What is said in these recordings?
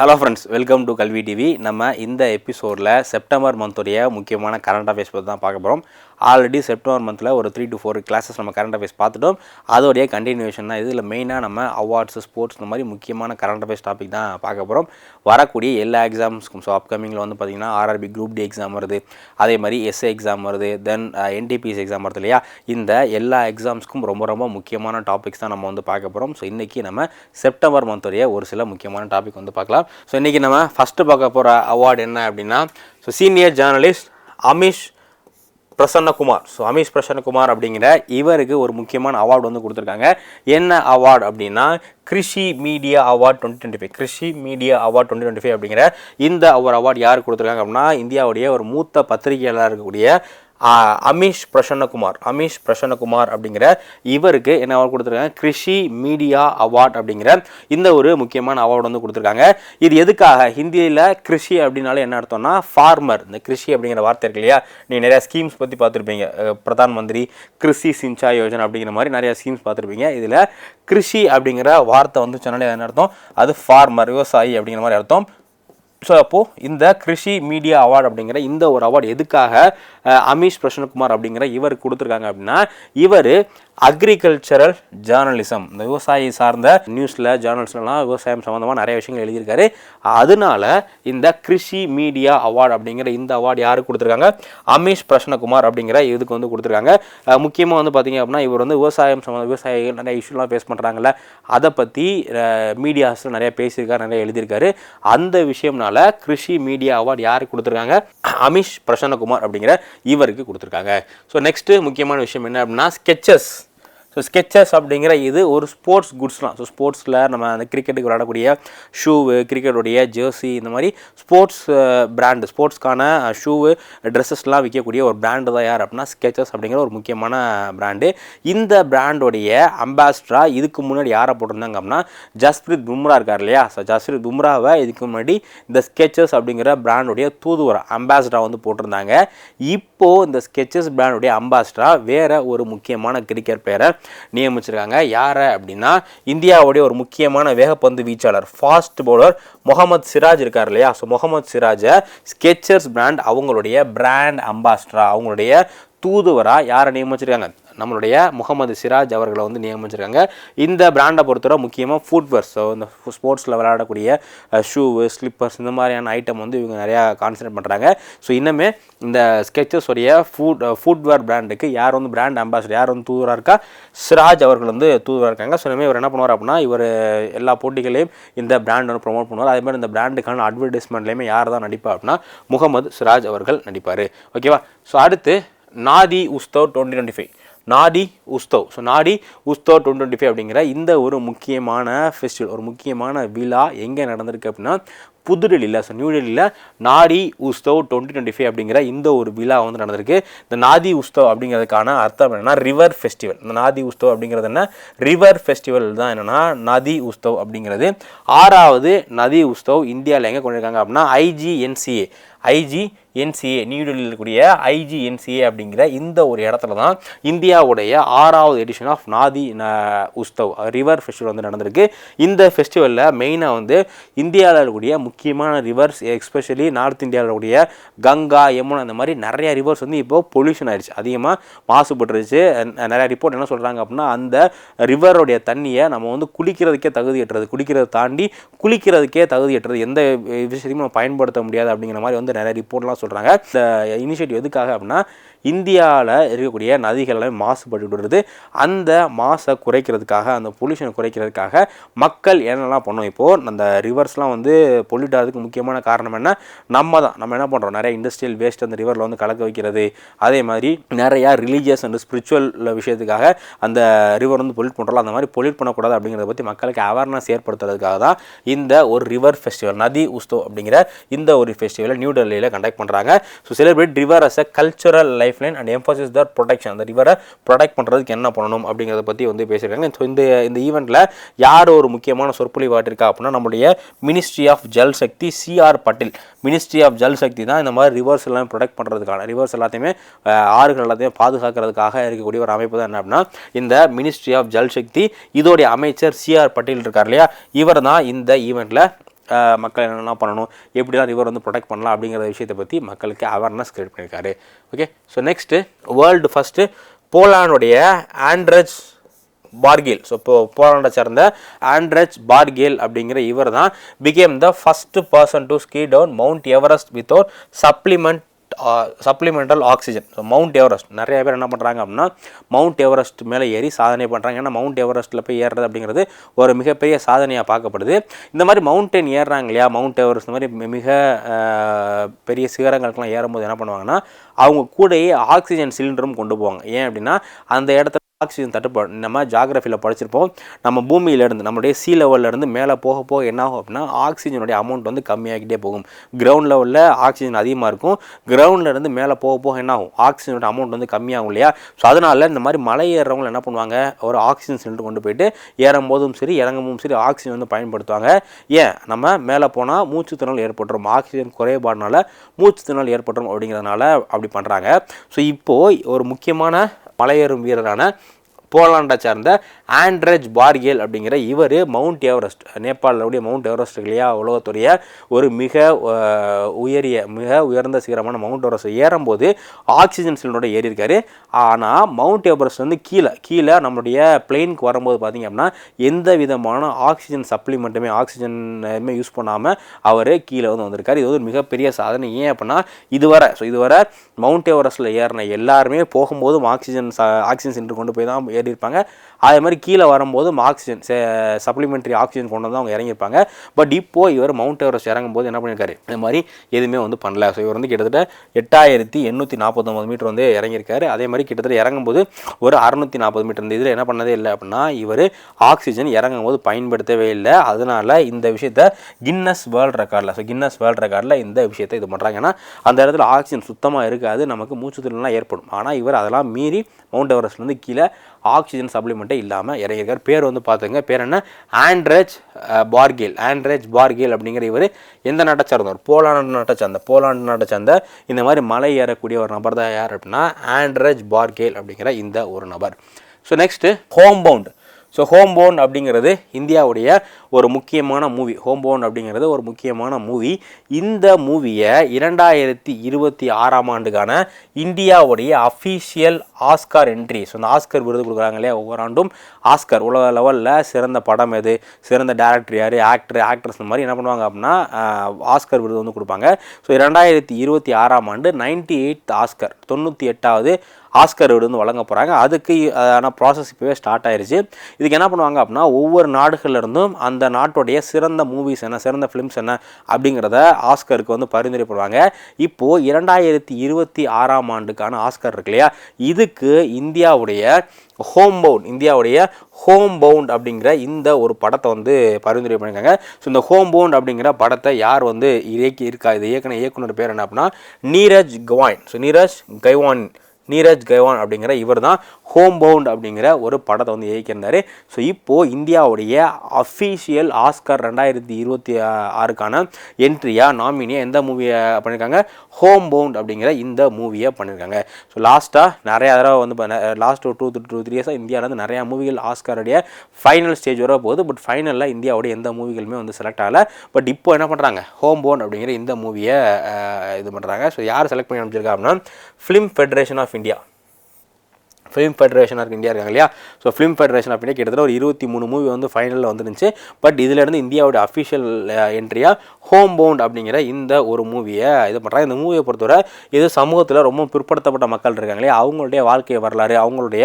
Hello friends welcome to Kalvi TV நம்ம இந்த எபிசோடில் செப்டம்பர் மந்தோடைய முக்கியமான கரண்ட் அஃபேர்ஸ் பற்றி தான் பார்க்க போகிறோம் ஆல்ரெடி செப்டம்பர் மந்தில் ஒரு த்ரீ டு ஃபோர் கிளாஸஸ் நம்ம கரண்ட் அஃபேர்ஸ் பார்த்துட்டோம். அதோடைய கண்டினியூஷன் தான். இதில் மெயினாக நம்ம அவார்ட்ஸ் ஸ்போர்ட்ஸ் இந்த மாதிரி முக்கியமான கரண்ட் அஃபேர்ஸ் டாபிக் தான் பார்க்க போகிறோம் வரக்கூடிய எல்லா எக்ஸாம்ஸ்க்கும் ஸோ அப்கமிங்கில் வந்து பார்த்திங்கன்னா ஆர்ஆர்பி குரூப் டி எக்ஸாம் வருது. அதே மாதிரி எஸ்ஏ எக்ஸாம் வருது. தென் என்டிபிஎஸ் எக்ஸாம் வருது இல்லையா? இந்த எல்லா எக்ஸாம்ஸ்க்கும் ரொம்ப ரொம்ப முக்கியமான டாபிக்ஸ் தான் நம்ம வந்து பார்க்க போகிறோம் ஸோ இன்றைக்கி நம்ம செப்டம்பர் மந்தோடைய ஒரு சில முக்கியமான டாபிக் வந்து பார்க்கலாம். ஸோ இன்றைக்கி நம்ம ஃபஸ்ட்டு பார்க்க போகிற அவார்டு என்ன அப்படின்னா so senior journalist Amish Prasannakumar. So Amish Prasannakumar அப்படிங்கிற இவருக்கு ஒரு முக்கியமான அவார்டு வந்து கொடுத்துருக்காங்க. என்ன அவார்டு அப்படின்னா Krishi media award twenty twenty five Krishi media award twenty twenty five அப்படிங்கிற இந்த ஒரு அவார்டு யார் கொடுத்துருக்காங்க அப்படின்னா இந்தியாவுடைய ஒரு மூத்த பத்திரிகையாளர் இருக்கக்கூடிய அமீஷ் பிரசன்னகுமார். அமீஷ் பிரசன்னகுமார் அப்படிங்கிற இவருக்கு என்ன அவார்டு கொடுத்துருக்காங்க? கிருஷி மீடியா அவார்ட் அப்படிங்கிற இந்த ஒரு முக்கியமான அவார்டு வந்து கொடுத்துருக்காங்க. இது எதுக்காக? ஹிந்தியில் கிருஷி அப்படின்னாலே என்ன அர்த்தம்னா ஃபார்மர் இந்த கிருஷி அப்படிங்கிற வார்த்தை இருக்கு இல்லையா? நீங்கள் நிறையா ஸ்கீம்ஸ் பற்றி பார்த்துருப்பீங்க. பிரதான் மந்திரி கிருஷி சிஞ்சா யோஜனா அப்படிங்கிற மாதிரி நிறையா ஸ்கீம்ஸ் பார்த்துருப்பீங்க. இதில் கிருஷி அப்படிங்கிற வார்த்தை வந்து சொன்னாலே என்ன அர்த்தம்? அது ஃபார்மர் விவசாயி அப்படிங்கிற மாதிரி அர்த்தம். ஸோ அப்போது இந்த கிருஷி மீடியா அவார்டு அப்படிங்கிற இந்த ஒரு அவார்டு எதுக்காக அமீஷ் பிரசன்னகுமார் அப்படிங்கிற இவர் கொடுத்துருக்காங்க அப்படின்னா இவர் அக்ரிகல்ச்சரல் ஜேர்னலிசம் இந்த விவசாயி சார்ந்த நியூஸில் ஜேர்னல்ஸ்லாம் விவசாயம் சம்மந்தமாக நிறைய விஷயங்கள் எழுதியிருக்காரு. அதனால இந்த கிருஷி மீடியா அவார்டு அப்படிங்கிற இந்த அவார்டு யாருக்கு கொடுத்துருக்காங்க? அமீஷ் பிரசன்னகுமார் அப்படிங்கிற இதுக்கு வந்து கொடுத்துருக்காங்க. முக்கியமாக வந்து பார்த்தீங்க அப்படின்னா இவர் வந்து விவசாயம் சம்மந்த விவசாயிகள் நிறைய இஷ்யூலாம் ஃபேஸ் பண்ணுறாங்கல்ல அதை பற்றி மீடியாஸில் நிறைய பேசியிருக்காரு நிறைய எழுதியிருக்காரு. அந்த விஷயம்னால கிருஷி மீடியா அவார்டு யாருக்கு கொடுத்துருக்காங்க? அமிஷ் பிரசன்னகுமார் அப்படிங்கிற இவருக்கு கொடுத்துருக்காங்க. ஸோ நெக்ஸ்ட்டு முக்கியமான விஷயம் என்ன அப்படின்னா ஸ்கெச்சஸ் ஸோ ஸ்கெச்சஸ் அப்படிங்கிற இது ஒரு ஸ்போர்ட்ஸ் குட்ஸ்லாம் ஸோ ஸ்போர்ட்ஸில் நம்ம அந்த கிரிக்கெட்டுக்கு விளையாடக்கூடிய ஷூவு கிரிக்கெட்டுடைய ஜெர்சி இந்த மாதிரி ஸ்போர்ட்ஸ் பிராண்டு ஸ்போர்ட்ஸ்க்கான ஷூவு ட்ரெஸ்ஸஸ்லாம் விற்கக்கூடிய ஒரு பிராண்டு தான் யார் அப்படின்னா ஸ்கெச்சஸ் அப்படிங்கிற ஒரு முக்கியமான பிராண்டு இந்த பிராண்டோடைய அம்பாஸ்டரா இதுக்கு முன்னாடி யாரை போட்டிருந்தாங்க அப்படின்னா ஜஸ்பிரித் பும்ரா இருக்கார் இல்லையா? ஸோ ஜஸ்பிரித் பும்ராவை இதுக்கு முன்னாடி இந்த ஸ்கெச்சஸ் அப்படிங்கிற பிராண்டுடைய தூதுவரம் அம்பாஸ்டரா வந்து போட்டிருந்தாங்க. இப்போது இந்த ஸ்கெச்சஸ் பிராண்டுடைய அம்பாஸ்டரா வேறு ஒரு முக்கியமான கிரிக்கெட் பிளேயரை நியமிச்சிருக்காங்க. யாரை அப்படின்னா இந்தியாவுடைய ஒரு முக்கியமான வேகப்பந்து வீச்சாளர் ஃபாஸ்ட் பவுலர் முகமது சிராஜ் இருக்கார் இல்லையா? ஸோ முகமது சிராஜை ஸ்கெச்சர்ஸ் பிராண்ட் அவங்களுடைய பிராண்ட் அம்பாசிடரா அவங்களுடைய தூதுவராக யாரை நியமிச்சிருக்காங்க? நம்மளுடைய முகமது சிராஜ் அவர்களை வந்து நியமிச்சிருக்காங்க. இந்த பிராண்டை பொறுத்தவரை முக்கியமாக ஃபுட்வேர்ஸ் ஸோ இந்த ஸ்போர்ட்ஸில் விளையாடக்கூடிய ஷூவு ஸ்லிப்பர்ஸ் இந்த மாதிரியான ஐட்டம் வந்து இவங்க நிறையா கான்சன்ட்ரேட் பண்ணுறாங்க ஸோ இன்னுமே இந்த ஸ்கெச்சஸ் உடைய ஃபுட் ஃபுட்வேர் பிராண்டுக்கு யார் வந்து பிராண்ட் அம்பாசிடர் யார் வந்து தூதுவராக இருக்கா? சிராஜ் அவர்கள் வந்து தூதுவராக இருக்காங்க. ஸோ இனிமேல் இவர் என்ன பண்ணுவார் அப்படின்னா இவர் எல்லா போட்டிகளையும் இந்த பிராண்ட் வந்து ப்ரொமோட் பண்ணுவார். அதே மாதிரி இந்த பிராண்டுக்கான அட்வர்டைஸ்மெண்ட்லேயுமே யார் தான் நடிப்பா அப்படின்னா முகமது சிராஜ் அவர்கள் நடிப்பார். ஓகேவா ஸோ அடுத்து நாதி உஸ்தவ் டுவெண்ட்டி டுவெண்ட்டி ஃபைவ் நாடி உஸ்தவ் ஸோ நாடி உஸ்தவ் டுவெண்ட்டி டுவெண்ட்டி ஃபைவ் அப்படிங்கிற இந்த ஒரு முக்கியமான ஃபெஸ்டிவல் ஒரு முக்கியமான விழா எங்கே நடந்திருக்கு அப்படின்னா புதுடெல்லியில் ஸோ நியூடெல்லியில் நாடி உஸ்தவ் டுவெண்ட்டி டுவெண்ட்டி ஃபைவ் அப்படிங்கிற இந்த ஒரு விழா வந்து நடந்திருக்கு. இந்த நாதி உஸ்தவ் அப்படிங்கிறதுக்கான அர்த்தம் என்னென்னா ரிவர் ஃபெஸ்டிவல் இந்த நாதி உஸ்தவ் அப்படிங்கிறது என்ன? ரிவர் ஃபெஸ்டிவல் தான் என்னென்னா நதி உஸ்தவ் அப்படிங்கிறது. ஆறாவது நதி உஸ்தவ் இந்தியாவில் எங்கே கொண்டிருக்காங்க அப்படின்னா ஐஜிஎன்சிஏ ஐஜி என்சிஏ நியூடெல்லியில் இருக்கக்கூடிய ஐஜிஎன்சிஏ அப்படிங்கிற இந்த ஒரு இடத்துல தான் இந்தியாவுடைய ஆறாவது எடிஷன் ஆஃப் நாதி உஸ்தவ் ரிவர் ஃபெஸ்டிவல் வந்து நடந்திருக்கு. இந்த ஃபெஸ்டிவலில் மெயினாக வந்து இந்தியாவில் இருக்கக்கூடிய முக்கியமான ரிவர்ஸ் எஸ்பெஷலி நார்த் இந்தியாவில் இருக்கக்கூடிய கங்கா யமுனா அந்த மாதிரி நிறைய ரிவர்ஸ் வந்து இப்போ பொல்யூஷன் ஆயிடுச்சு அதிகமாக மாசுபட்டுருச்சு. நிறையா நிறைய ரிப்போர்ட் என்ன சொல்கிறாங்க அப்படின்னா அந்த ரிவருடைய தண்ணியை நம்ம வந்து குளிக்கிறதுக்கே தகுதியற்றது குளிக்கிறத தாண்டி குளிக்கிறதுக்கே தகுதியற்றது எந்த விஷயத்தையும் நம்ம பயன்படுத்த முடியாது அப்படிங்கிற மாதிரி வந்து நிறைய ரிப்போர்ட்லாம் சொல்கிறாங்க இந்த இனிஷியேட்டிவ் எதுக்காக அப்படின்னா இந்தியாவில் இருக்கக்கூடிய நதிகள் மாசுபட்டு வருது அந்த மாசை குறைக்கிறதுக்காக அந்த பொல்யூஷனை குறைக்கிறதுக்காக மக்கள் என்னெல்லாம் பண்ணோம் இப்போது அந்த ரிவர்ஸ்லாம் வந்து பொல்யூட் ஆகிறதுக்கு முக்கியமான காரணம் என்ன? நம்ம தான் நம்ம என்ன பண்ணுறோம் நிறைய இண்டஸ்ட்ரியல் வேஸ்ட் அந்த ரிவரில் வந்து கலக்க வைக்கிறது. அதே மாதிரி நிறையா ரிலீஜியஸ் அண்ட் ஸ்பிரிச்சுவல் விஷயத்துக்காக அந்த ரிவர் வந்து பொல்யூட் பண்ணுறோம் அந்த மாதிரி பொல்யூட் பண்ணக்கூடாது அப்படிங்கிறத பற்றி மக்களுக்கு அவேர்னஸ் ஏற்படுத்துறதுக்காக தான் இந்த ஒரு ரிவர் ஃபெஸ்டிவல் நதி உஸ்தோ அப்படிங்கிற இந்த ஒரு ஃபெஸ்டிவலை நியூ டெல்லியில் கண்டக்ட் பண்ணுறாங்க so celebrate river as a cultural lifeline and emphasis their protection அந்த ரிவரை ப்ரொடெக்ட் பண்ணுறதுக்கு என்ன பண்ணணும் அப்படிங்கிறத பற்றி வந்து பேசியிருக்காங்க. ஸோ இந்த இந்த ஈவெண்ட்டில் யார் ஒரு முக்கியமான சொற்பொழிவு ஆட்டிருக்கா அப்படின்னா நம்முடைய ministry of Jal Shakti CR Patil ministry of Jal Shakti தான் இந்த மாதிரி ரிவர்ஸ் எல்லாம் ப்ரொடெக்ட் பண்ணுறதுக்கான ரிவர்ஸ் எல்லாத்தையுமே ஆறுகள் எல்லாத்தையும் பாதுகாக்கிறதுக்காக இருக்கக்கூடிய ஒரு அமைப்பு தான் என்ன அப்படின்னா இந்த மினிஸ்ட்ரி ஆஃப் ஜல் சக்தி இதோடைய அமைச்சர் சிஆர் பட்டேல் இருக்கார் இல்லையா? இவர் தான் இந்த ஈவெண்ட்டில் மக்கள் என்னென்ன பண்ணணும் எப்படிலாம் ரிவர் வந்து ப்ரொடெக்ட் பண்ணலாம் அப்படிங்கிற விஷயத்தை பற்றி மக்களுக்கு அவேர்னஸ் கிரியேட் பண்ணியிருக்காரு. Okay so next world first போலானுடைய Andrzej Bargiel. So இப்போ போலாண்டை சேர்ந்த ஆண்ட்ரஜ் பார்கேல் அப்படிங்கிற இவர் தான் became the first person to ski down Mount Everest without supplement supplemental oxygen so Mount Everest நிறைய பேர் என்ன பண்ணுறாங்க அப்படின்னா மவுண்ட் எவரெஸ்ட் மேலே ஏறி சாதனை பண்ணுறாங்க ஏன்னா மவுண்ட் எவரெஸ்ட்டில் போய் ஏறுறது அப்படிங்கிறது ஒரு மிகப்பெரிய சாதனையாக பார்க்கப்படுது. இந்த மாதிரி மவுண்டன் ஏறுறாங்க இல்லையா? மவுண்ட் எவரெஸ்ட் மாதிரி மிக பெரிய சிகரங்களுக்கெல்லாம் ஏறும்போது என்ன பண்ணுவாங்கன்னா அவங்க கூடயே ஆக்சிஜன் சிலிண்டரும் கொண்டு போவாங்க. ஏன் அப்படின்னா அந்த இடத்துல ஆக்சிஜன் தட்டுப்பாடு நம்ம ஜாகிரஃபியில் படிச்சிருப்போம். நம்ம பூமியிலேருந்து நம்மளுடைய சீ இருந்து மேலே போக போக என்ன ஆகும் அப்படின்னா ஆக்சிஜனுடைய அமௌண்ட் வந்து கம்மியாகிட்டே போகும். கிரவுண்ட் லெவலில் ஆக்சிஜன் அதிகமாக இருக்கும். கிரவுண்ட்லேருந்து மேலே போக போக என்ன ஆகும்? ஆக்சிஜனோட அமௌண்ட் வந்து கம்மியாகும் இல்லையா? ஸோ அதனால் இந்த மாதிரி மலை ஏறுறவங்க என்ன பண்ணுவாங்க? ஒரு ஆக்சிஜன் சிலிண்டர் கொண்டு போயிட்டு ஏறும் போதும் சரி இறங்கும் சரி ஆக்சிஜன் வந்து பயன்படுத்துவாங்க. ஏன்? நம்ம மேலே போனால் மூச்சு திணறல் ஏற்பட்டுரும். ஆக்சிஜன் குறைபாடுனால மூச்சு திணறல் ஏற்பட்டுரும் அப்படிங்கிறதுனால அப்படி பண்ணுறாங்க ஸோ இப்போது ஒரு முக்கியமான மலையேறும் வீரரான போலாண்டை சார்ந்த ஆண்ட்ரேஜ் பார்கேல் அப்படிங்கிற இவர் மவுண்ட் எவரெஸ்ட் நேபாளிலுடைய மவுண்ட் எவரெஸ்ட் இல்லையா உலகத்துடைய ஒரு மிக உயரிய மிக உயர்ந்த சிகரமான மவுண்ட் எவரெஸ்ட் ஏறும்போது ஆக்சிஜன் சிலிண்டரோட ஏறியிருக்காரு. ஆனால் மவுண்ட் எவரெஸ்ட் வந்து கீழே கீழே நம்மளுடைய பிளெயினுக்கு வரும்போது பார்த்திங்க அப்படின்னா எந்த விதமான ஆக்சிஜன் சப்ளிமெண்ட்டுமே ஆக்சிஜன் எதுவுமே யூஸ் பண்ணாமல் அவர் கீழே வந்து வந்திருக்காரு. இது வந்து ஒரு மிகப்பெரிய சாதனை. ஏன் அப்படின்னா இதுவரை ஸோ இதுவரை மவுண்ட் எவரெஸ்ட்டில் ஏறின எல்லாருமே போகும்போதும் ஆக்சிஜன் ஆக்சிஜன் சென்டர் கொண்டு போய் தான் ஏறி இருப்பாங்க அதே மாதிரி கீழே வரும்போதும் ஆக்சிஜன் சப்ளிமெண்ட்ரி ஆக்சிஜன் கொண்டு வந்து அவங்க இறங்கியிருப்பாங்க. பட் இப்போ இவர் மவுண்ட் எவரெஸ்ட் இறங்கும்போது என்ன பண்ணியிருக்காரு? இந்த மாதிரி எதுவுமே வந்து பண்ணல. ஸோ இவர் வந்து கிட்டத்தட்ட எட்டாயிரத்தி எண்ணூற்றி நாற்பத்தொம்பது மீட்டர் வந்து இறங்கியிருக்காரு. அதே மாதிரி கிட்டத்தட்ட இறங்கும்போது ஒரு அறுநூத்தி நாற்பது மீட்டர் இந்த இதில் என்ன பண்ணதே இல்லை அப்படின்னா இவர் ஆக்சிஜன் இறங்கும் போது பயன்படுத்தவே இல்லை. அதனால இந்த விஷயத்த கின்னஸ் வேர்ல்ட் ரெக்கார்டில் ஸோ கின்னஸ் வேர்ல்ட் ரெக்கார்டில் இந்த விஷயத்தை இது பண்ணுறாங்க ஏன்னா அந்த இடத்துல ஆக்சிஜன் சுத்தமாக இருக்காது. நமக்கு மூச்சு திணறலாம் ஏற்படும். ஆனால் இவர் அதெல்லாம் மீறி மவுண்ட் எவரெஸ்ட்லேருந்து கீழே ஆக்சிஜன் சப்ளிமெண்ட்டே இல்லாமல் இறங்கியிருக்கார் பேர் வந்து பார்த்துங்க பேர் என்ன? ஆண்ட்ரேஜ் பார்கில். ஆண்ட்ரேஜ் பார்கில் அப்படிங்கிற இவர் எந்த நாட்டை சார்ந்தவர்? போலாண்டு நாட்டை சார்ந்த போலாண்டு நாட்டை சார்ந்த இந்த மாதிரி மலை ஏறக்கூடிய ஒரு நபர் தான் யார் அப்படின்னா ஆண்ட்ரேஜ் பார்கேல் அப்படிங்கிற இந்த ஒரு நபர். So next Homebound so Homebound அப்படிங்கிறது இந்தியாவுடைய ஒரு முக்கியமான மூவி ஹோம் போன் அப்படிங்கிறது ஒரு முக்கியமான மூவி இந்த மூவியை இரண்டாயிரத்தி இருபத்தி ஆறாம் ஆண்டுக்கான இந்தியாவுடைய அஃபீஷியல் ஆஸ்கார் என்ட்ரி ஸோ அந்த ஆஸ்கர் விருது கொடுக்குறாங்க இல்லையா? ஒவ்வொரு ஆண்டும் ஆஸ்கர் உலக லெவலில் சிறந்த படம் எது? சிறந்த டேரக்டர் யார்? ஆக்டர் ஆக்ட்ரஸ் இந்த மாதிரி என்ன பண்ணுவாங்க அப்படின்னா ஆஸ்கர் விருது வந்து கொடுப்பாங்க. ஸோ இரண்டாயிரத்தி இருபத்தி ஆறாம் ஆண்டு நைன்டி எயித் ஆஸ்கர் தொண்ணூற்றி எட்டாவது ஆஸ்கர் விருது வந்து வழங்க போகிறாங்க அதுக்கு ஆனால் ப்ராசஸ் இப்போவே ஸ்டார்ட் ஆயிடுச்சு இதுக்கு என்ன பண்ணுவாங்க அப்படின்னா ஒவ்வொரு நாடுகள்லேருந்தும் அந்த நாட்டுடைய சிறந்த மூவிஸ் என்ன சிறந்த ஃபிலிம்ஸ் என்ன அப்படிங்கிறத ஆஸ்கருக்கு வந்து பரிந்துரை பண்ணுவாங்க இப்போது இரண்டாயிரத்தி இருபத்தி ஆறாம் ஆண்டுக்கான ஆஸ்கர் இருக்கு இல்லையா? இதுக்கு இந்தியாவுடைய ஹோம் பவுண்ட் இந்தியாவுடைய ஹோம் பவுண்ட் அப்படிங்கிற இந்த ஒரு படத்தை வந்து பரிந்துரை பண்ணியிருக்காங்க. ஸோ இந்த ஹோம் பவுண்ட் அப்படிங்கிற படத்தை யார் வந்து இயக்கி இருக்கா? இது இயக்குன இயக்குனர் பேர் என்ன அப்படின்னா நீரஜ் கவான். ஸோ நீரஜ் கைவான். நீரஜ் கைவான் அப்படிங்கிற இவர் தான் ஹோம் பவுண்ட் அப்படிங்கிற ஒரு படத்தை வந்து இயக்கியிருந்தார். ஸோ இப்போது இந்தியாவுடைய அஃபீஷியல் ஆஸ்கர் ரெண்டாயிரத்தி இருபத்தி ஆறுக்கான என்ட்ரியாக நாமினியாக எந்த மூவியை பண்ணியிருக்காங்க ஹோம் பவுண்ட் அப்படிங்கிற இந்த மூவியை பண்ணியிருக்காங்க ஸோ லாஸ்ட்டாக நிறையா தடவை வந்து லாஸ்ட் ஒரு டூ டூ த்ரீ இயர்ஸாக இந்தியாவில் வந்து நிறையா மூவிகள் ஆஸ்கருடைய ஃபைனல் ஸ்டேஜ் வர போகுது. பட் ஃபைனலில் இந்தியாவுடைய எந்த மூவிகளுமே வந்து செலக்ட் ஆகலை. பட் இப்போ என்ன பண்ணுறாங்க ஹோம் போன் அப்படிங்கிற இந்த மூவியை இது பண்ணுறாங்க ஸோ யார் செலக்ட் பண்ணி அனுப்பிச்சிருக்கா அப்படின்னா Film Federation of India Film Federation of India இருக்காங்க இல்லையா? So Film Federation of India கிட்டத்தட்ட ஒரு இருபத்தி மூணு மூவி வந்து ஃபைனலில் வந்துருந்துச்சு. பட் இதிலேருந்து இந்தியாவோட அஃபிஷியல் என்ட்ரியாக ஹோம் பவுண்ட் அப்படிங்கிற இந்த ஒரு மூவியை இது பண்ணுறாங்க இந்த மூவியை பொறுத்தவரை இது சமூகத்தில் ரொம்ப பிற்படுத்தப்பட்ட மக்கள் இருக்காங்க இல்லையா? அவங்களுடைய வாழ்க்கை வரலாறு அவங்களுடைய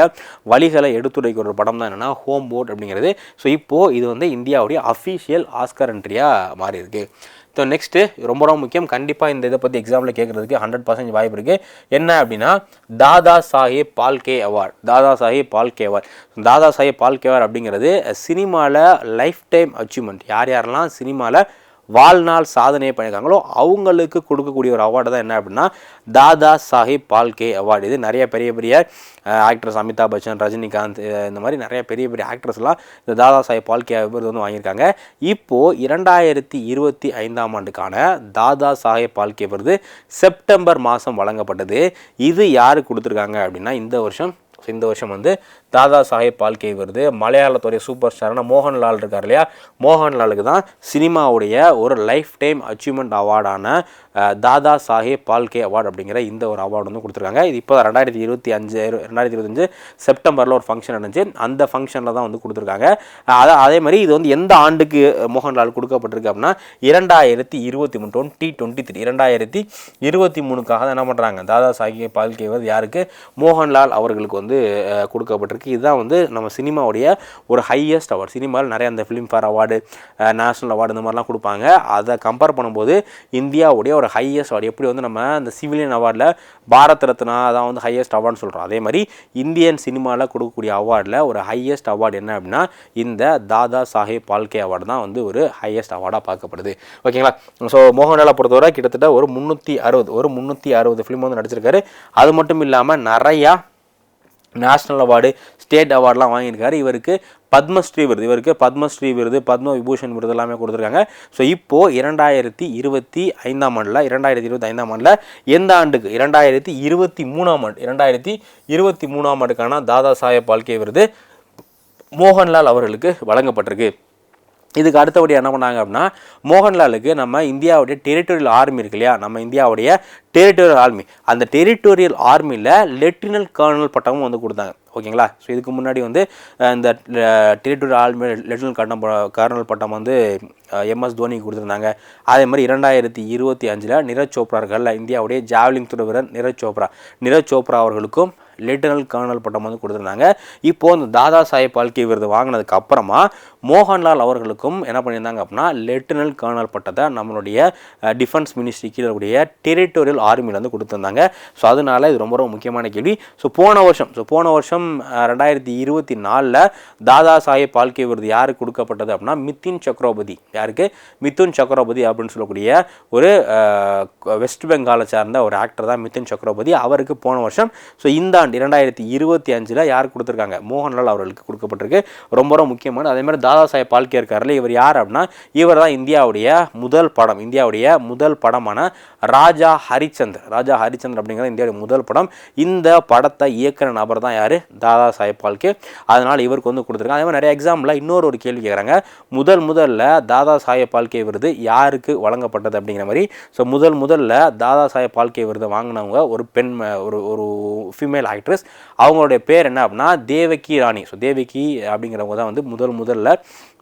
வழிகளை எடுத்துரைக்கிற ஒரு படம் தான் என்னென்னா ஹோம் போட் அப்படிங்கிறது. ஸோ இப்போது இது வந்து இந்தியாவுடைய அஃபிஷியல் ஆஸ்கர் என்ட்ரியாக மாறிருக்கு ஸோ நெக்ஸ்ட்டு ரொம்ப ரொம்ப முக்கியம். கண்டிப்பாக இந்த இதை பற்றி எக்ஸாமில் கேட்குறதுக்கு ஹண்ட்ரட் பர்சன்ட் வாய்ப்பு இருக்குது என்ன அப்படின்னா Dada Saheb Phalke award Dada Saheb Phalke award Dada Saheb Phalke award அப்படிங்கிறது சினிமாவில் லைஃப் டைம் அச்சீவ்மெண்ட் யார் யாரெல்லாம் சினிமாவில் வாழ்நாள் சாதனையை பண்ணியிருக்காங்களோ அவங்களுக்கு கொடுக்கக்கூடிய ஒரு அவார்டு தான் என்ன அப்படின்னா தாதா சாஹிப் பால்கே அவார்டு இது நிறைய பெரிய பெரிய ஆக்டர்ஸ் அமிதாப் பச்சன் ரஜினிகாந்த் இந்த மாதிரி நிறைய பெரிய பெரிய ஆக்டர்ஸ்லாம் இந்த தாதா சாஹிப் பால்கே விருது வந்து வாங்கியிருக்காங்க. இப்போது இரண்டாயிரத்தி இருபத்தி ஐந்தாம் ஆண்டுக்கான தாதா சாஹேப் பால்கே விருது செப்டம்பர் மாதம் வழங்கப்பட்டது. இது யார் கொடுத்துருக்காங்க அப்படின்னா இந்த வருஷம் ஸோ இந்த வருஷம் வந்து தாதா சாஹேப் பால்கே விருது. மலையாளத்துடைய சூப்பர் ஸ்டாரான மோகன்லால் இருக்கார் இல்லையா? மோகன்லாலுக்கு தான் சினிமாவுடைய ஒரு லைஃப் டைம் அச்சீவ்மெண்ட் அவார்டான தாதா சாஹேப் பால்கே அவார்டு அப்படிங்கிற இந்த ஒரு அவார்டு வந்து கொடுத்துருக்காங்க. இது இப்போ ரெண்டாயிரத்தி இருபத்தி அஞ்சு ரெண்டாயிரத்தி இருபத்தஞ்சு செப்டம்பரில் ஒரு ஃபங்க்ஷன் நடந்துச்சு. அந்த ஃபங்க்ஷனில் தான் வந்து கொடுத்துருக்காங்க. அதை அதே மாதிரி இது வந்து எந்த ஆண்டுக்கு மோகன்லால் கொடுக்கப்பட்டிருக்கு அப்படின்னா இரண்டாயிரத்தி இருபத்தி மூணு டுவெண்ட்டி டுவெண்ட்டி த்ரீ. இரண்டாயிரத்தி இருபத்தி மூணுக்காக தான் என்ன பண்ணுறாங்க தாதா சாஹேப் பால்கே வந்து யாருக்கு? மோகன்லால் அவர்களுக்கு வந்து வந்து கொடுக்கப்பட்டிருக்கு. இதுதான் வந்து நம்ம சினிமாவுடைய ஒரு ஹையஸ்ட் அவார்டு சினிமாவில் நிறைய அந்த ஃபிலிம்ஃபேர் அவார்டு நேஷ்னல் அவார்டு இந்த மாதிரிலாம் கொடுப்பாங்க. அதை கம்பேர் பண்ணும்போது இந்தியாவுடைய ஒரு ஹையஸ்ட் அவார்டு எப்படி வந்து நம்ம இந்த சிவிலியன் அவார்டில் பாரத் ரத்னா அதான் வந்து ஹையஸ்ட் அவார்டுன்னு சொல்கிறோம் அதே மாதிரி இந்தியன் சினிமாவில் கொடுக்கக்கூடிய அவார்டில் ஒரு ஹையஸ்ட் அவார்டு என்ன அப்படின்னா இந்த தாதா சாஹேப் பால்கே அவார்டு தான் வந்து ஒரு ஹையஸ்ட் அவார்டாக பார்க்கப்படுது. ஓகேங்களா? ஸோ மோகன்லாலை பொறுத்தவரை கிட்டத்தட்ட ஒரு முந்நூற்றி அறுபது ஒரு முந்நூற்றி அறுபது ஃபிலிம் வந்து நடிச்சிருக்காரு. அது மட்டும் இல்லாமல் நிறையா நேஷ்னல் அவார்டு ஸ்டேட் அவார்ட்லாம் வாங்கியிருக்காரு. இவருக்கு பத்மஸ்ரீ விருது. இவருக்கு பத்மஸ்ரீ விருது பத்ம விபூஷன் விருது எல்லாமே கொடுத்துருக்காங்க. ஸோ இப்போது இரண்டாயிரத்தி இருபத்தி ஐந்தாம் ஆண்டில் இரண்டாயிரத்தி இருபத்தி ஐந்தாம் ஆண்டில் எந்த ஆண்டுக்கு? இரண்டாயிரத்தி இருபத்தி மூணாம் ஆண்டு இரண்டாயிரத்தி இருபத்தி மூணாம் ஆண்டுக்கான தாதா சாஹேப் பால்கே விருது மோகன்லால் அவர்களுக்கு வழங்கப்பட்டிருக்கு. இதுக்கு அடுத்தபடி என்ன பண்ணாங்க அப்படின்னா மோகன்லாலுக்கு நம்ம இந்தியாவுடைய டெரிட்டோரியல் ஆர்மி இருக்கு இல்லையா? நம்ம இந்தியாவுடைய டெரிட்டோரியல் ஆர்மி அந்த டெரிட்டோரியல் ஆர்மியில் லெப்டினல் கர்னல் பட்டமும் வந்து கொடுத்தாங்க. ஓகேங்களா? ஸோ இதுக்கு முன்னாடி வந்து இந்த டெரிட்டோரியல் ஆர்மி லெப்டினல் கர்னல் ப- கர்னல் பட்டம் வந்து எம்எஸ் தோனிக்கு கொடுத்துருந்தாங்க. அதே மாதிரி இரண்டாயிரத்தி இருபத்தி அஞ்சில் நிரஜ் சோப்ரா இருக்கல இந்தியாவுடைய ஜாவ்லிங் துறை வீரர் நிரஜ் சோப்ரா. நிரஜ் சோப்ரா அவர்களுக்கும் லெப்டினல் கர்னல் பட்டம் வந்து கொடுத்துருந்தாங்க. இப்போ இந்த தாதா சாஹேப் பால்கே விருது வாங்கினதுக்கு அப்புறமா மோகன்லால் அவர்களுக்கும் என்ன பண்ணியிருந்தாங்க அப்படின்னா லெப்டினல் கர்னல் பட்டத்தை நம்மளுடைய டிஃபென்ஸ் மினிஸ்ட்ரி கீழே கூடிய டெரிட்டோரியல் ஆர்மியில் வந்து கொடுத்துருந்தாங்க. ஸோ அதனால இது ரொம்ப ரொம்ப முக்கியமான கேள்வி. ஸோ போன வருஷம் ஸோ போன வருஷம் ரெண்டாயிரத்தி இருபத்தி நாலில் தாதா சாஹேப் பால்கே விருது யாருக்கு கொடுக்கப்பட்டது அப்படின்னா மித்தின் சக்ரவர்த்தி. யாருக்கு? மிதுன் சக்ரவர்த்தி அப்படின்னு சொல்லக்கூடிய ஒரு வெஸ்ட் பெங்காலை சார்ந்த ஒரு ஆக்டர் தான் மித்தின் சக்ரவர்த்தி. அவருக்கு போன வருஷம். ஸோ இந்த ஆண்டு இரண்டாயிரத்தி இருபத்தி அஞ்சில் யார் கொடுத்துருக்காங்க? மோகன்லால் அவர்களுக்கு கொடுக்கப்பட்டிருக்கு. ரொம்ப ரொம்ப முக்கியமான அதே மாதிரி தாதா சாஹேப் பால்கே இருக்காருல்ல இவர் யார் அப்படின்னா இவர் தான் இந்தியாவுடைய முதல் படம் இந்தியாவுடைய முதல் படமான ராஜா ஹரிச்சந்தர் ராஜா ஹரிச்சந்தர் அப்படிங்கிற இந்தியாவுடைய முதல் படம். இந்த படத்தை இயக்குற நபர் தான் யார்? தாதா சாஹேப் பால்கே. அதனால் இவருக்கு வந்து கொடுத்துருக்காங்க. அதே மாதிரி நிறைய எக்ஸாம்பிளில் இன்னொரு ஒரு கேள்வி கேட்குறாங்க முதல் முதல்ல தாதா சாஹேப் பால்கே விருது யாருக்கு வழங்கப்பட்டது அப்படிங்கிற மாதிரி. ஸோ முதல் முதல்ல தாதா சாஹேப் பால்கே விருது வாங்கினவங்க ஒரு பெண் ஒரு ஒரு ஃபீமேல் ஆக்ட்ரஸ் அவங்களுடைய பேர் என்ன அப்படின்னா தேவகி ராணி. ஸோ தேவகி அப்படிங்கிறவங்க தான் வந்து முதல் முதல்ல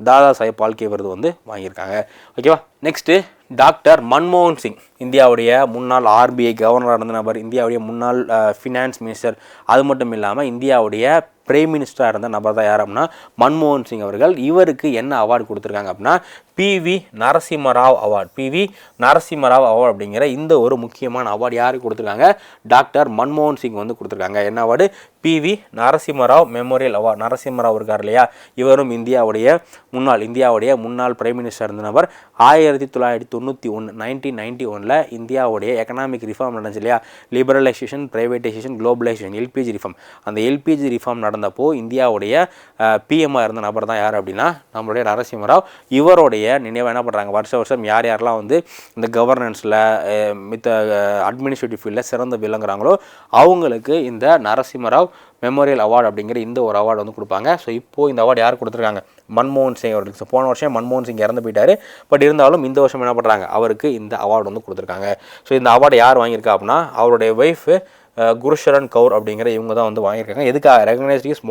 தாதா சாஹேப் பால்கே விருது வந்து வாங்கியிருக்காங்க. ஓகேவா நெக்ஸ்ட்டு டாக்டர் மன்மோகன் சிங். இந்தியாவுடைய முன்னாள் ஆர்பிஐ கவர்னராக இருந்த நபர் இந்தியாவுடைய முன்னாள் ஃபினான்ஸ் மினிஸ்டர் அது மட்டும் இல்லாமல் இந்தியாவுடைய பிரைம் மினிஸ்டராக இருந்த நபர் தான் யார் அப்படின்னா மன்மோகன் சிங் அவர்கள். இவருக்கு என்ன அவார்டு கொடுத்துருக்காங்க அப்படின்னா PV Narasimha Rao award PV Narasimha Rao award அப்படிங்கிற இந்த ஒரு முக்கியமான அவார்டு யாருக்கு கொடுத்துருக்காங்க? டாக்டர் மன்மோகன் சிங் வந்து கொடுத்துருக்காங்க. என்ன award PV Narasimha Rao memorial award Narasimha Rao இருக்கார் இல்லையா? இவரும் இந்தியாவுடைய முன்னாள் இந்தியாவுடைய முன்னாள் பிரைம் மினிஸ்டர் இருந்த நபர். ஆயிரத்தி தொள்ளாயிரத்தி தொண்ணூற்றி ஒன்று நைன்டீன் நைன்டி ஒனில் இந்தியாவுடைய எக்கனாமிக் ரிஃபார்ம் நடந்துச்சு இல்லையா? Liberalisation privatisation globalisation LPG reform அந்த எல்பிஜி ரிஃபார்ம் நடந்தப்போ இந்தியாவுடைய பிஎம்ஆர் இருந்த நபர் தான் யார் அப்படின்னா? நம்மளுடைய நரசிம்மராவ். இவருடைய நினைவை என்ன பண்ணுறாங்க வருஷ வருஷம் யார் யாரெல்லாம் வந்து இந்த கவர்னன்ஸில் மித்த அட்மினிஸ்ட்ரேட்டிவ் ஃபீல்டில் சிறந்து விளங்குறாங்களோ அவங்களுக்கு இந்த நரசிம்மராவ் மெமோரியல் அவார்டு அப்படிங்கிற இந்த ஒரு அவார்டு வந்து கொடுப்பாங்க. ஸோ இப்போது இந்த அவார்டு யார் கொடுத்துருக்காங்க? மன்மோகன் சிங் அவர்களுக்கு. ஸோ போன வருஷம் மன்மோகன் சிங் இறந்து போயிட்டார். பட் இருந்தாலும் இந்த வருஷம் என்ன பண்ணுறாங்க அவருக்கு இந்த அவார்டு வந்து கொடுத்துருக்காங்க. ஸோ இந்த அவார்டு யார் வாங்கியிருக்கா அப்படின்னா அவருடைய ஒய்ஃபு குருஷரன் கவுர் அப்படிங்கிற இவங்க தான் வந்து வாங்கியிருக்காங்க. எதுக்காக? Recognised is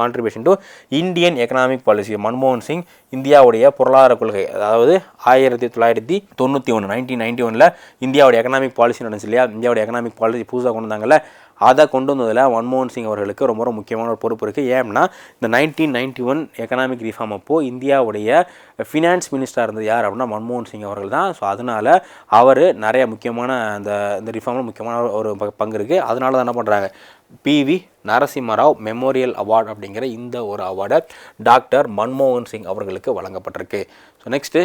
contribution to Indian economic policy மன்மோகன் சிங் இந்தியாவுடைய பொருளாதார கொள்கை. அதாவது ஆயிரத்தி தொள்ளாயிரத்தி தொண்ணூற்றி ஒன்று நைன்டீன் நைன்டி ஒனில் இந்தியாவுடைய எக்கனாமிக் பாலிசி நடந்துச்சு இல்லையா? இந்தியாவுடைய எக்கனாமிக் பாலிசி புதுசாக கொண்டு வந்தாங்கல்ல? அதை கொண்டு வந்ததில் மன்மோகன் சிங் அவர்களுக்கு ரொம்ப ரொம்ப முக்கியமான ஒரு பொறுப்பு இருக்குது ஏன்னா இந்த nineteen ninety one economic reform அப்போது இந்தியாவுடைய ஃபினான்ஸ் மினிஸ்டராக இருந்தது யார் அப்படின்னா மன்மோகன் சிங் அவர்கள் தான். ஸோ அதனால் அவர் நிறைய முக்கியமான அந்த இந்த ரிஃபார்மில் முக்கியமான ஒரு பங்கு இருக்குது அதனால தான் என்ன பண்ணுறாங்க பிவி நரசிம்மராவ் மெமோரியல் அவார்டு அப்படிங்கிற இந்த ஒரு அவார்டை டாக்டர் மன்மோகன் சிங் அவர்களுக்கு வழங்கப்பட்டிருக்கு. So next